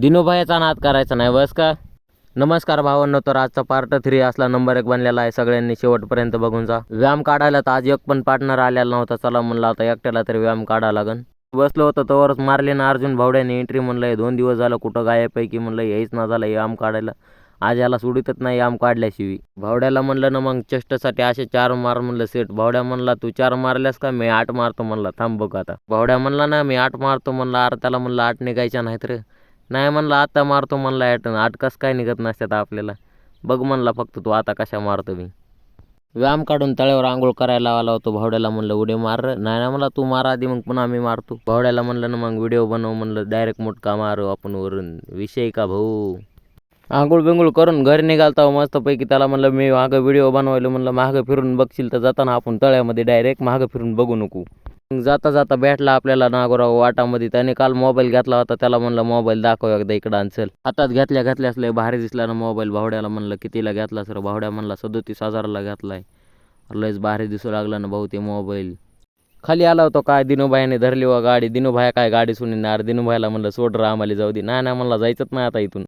दिनोबाईचा नाद करायचा नाही बस का? नमस्कार भावांनो तर आजचा पार्ट थ्री असला नंबर एक बनलेला आहे. सगळ्यांनी शेवटपर्यंत बघून जा. व्यायाम काढायला तर आज एक पण पार्टनर आलेला नव्हता. चला म्हणलं आता एकट्याला तरी व्यायाम काढा लागन. बसलो होतं तोवरच मारले ना अर्जुन भावड्याने एंट्री म्हणलंय दोन दिवस झालं कुठं गायापैकी म्हणलं यायच ना झालं याम काढायला. आज याला सोडितच नाही याम काढल्याशिवाय. भावड्याला म्हणलं ना मग चेष्टसाठी असे चार मार म्हणलं सेट भावड्या म्हणला तू चार मारल्यास का? मी आठ मारतो म्हणला थांब बघ आता. भावड्या म्हणला ना मी आठ मारतो म्हणला अरे त्याला म्हणलं आठ निघायच्या नाहीत रे. नाही म्हणलं आता मारतो म्हणला ॲटन आटकस काय निघत नसतात आपल्याला. बघ म्हणला फक्त तू आता कशा मारतो मी व्यायाम काढून तळ्यावर आंघोळ करायला आला होतो भावड्याला म्हणलं उडी मार नाही ना मला तू मारा आधी मग पुन्हा मी मारतो. भावड्याला म्हणलं ना मग व्हिडिओ बनव म्हणलं डायरेक्ट मोठका मारू आपण वरून. विषय का भाऊ? आंघोळ बिंघोळ करून घरी निघालता हो मस्तपैकी त्याला म्हणलं मी मागं व्हिडिओ बनवायला म्हणलं मागं फिरून बघशील तर जाताना आपण तळ्यामध्ये डायरेक्ट मागं फिरून बघू नको. जाता जाता भेटला आपल्याला नागोराव वाटामध्ये. त्याने काल मोबाईल घेतला होता त्याला म्हणलं मोबाईल दाखव एकदा इकडं आणचल हातात घेतल्या घेतल्यास लय भारी दिसला ना मोबाईल भावड्याला म्हणलं कितीला घेतला सर भावड्या म्हणला सदोतीस हजाराला घेतलाय. लयच भारी दिसू लागला ना भाऊ ते मोबाईल खाली आला होता काय दिनूभाईने धरली व गाडी. दिनूभाया काय गाडी सुनी अरे दिनूभाईला म्हणलं सोड रा आम्हाला जाऊ दे. नाही ना म्हणला जायचंच नाही आता इथून.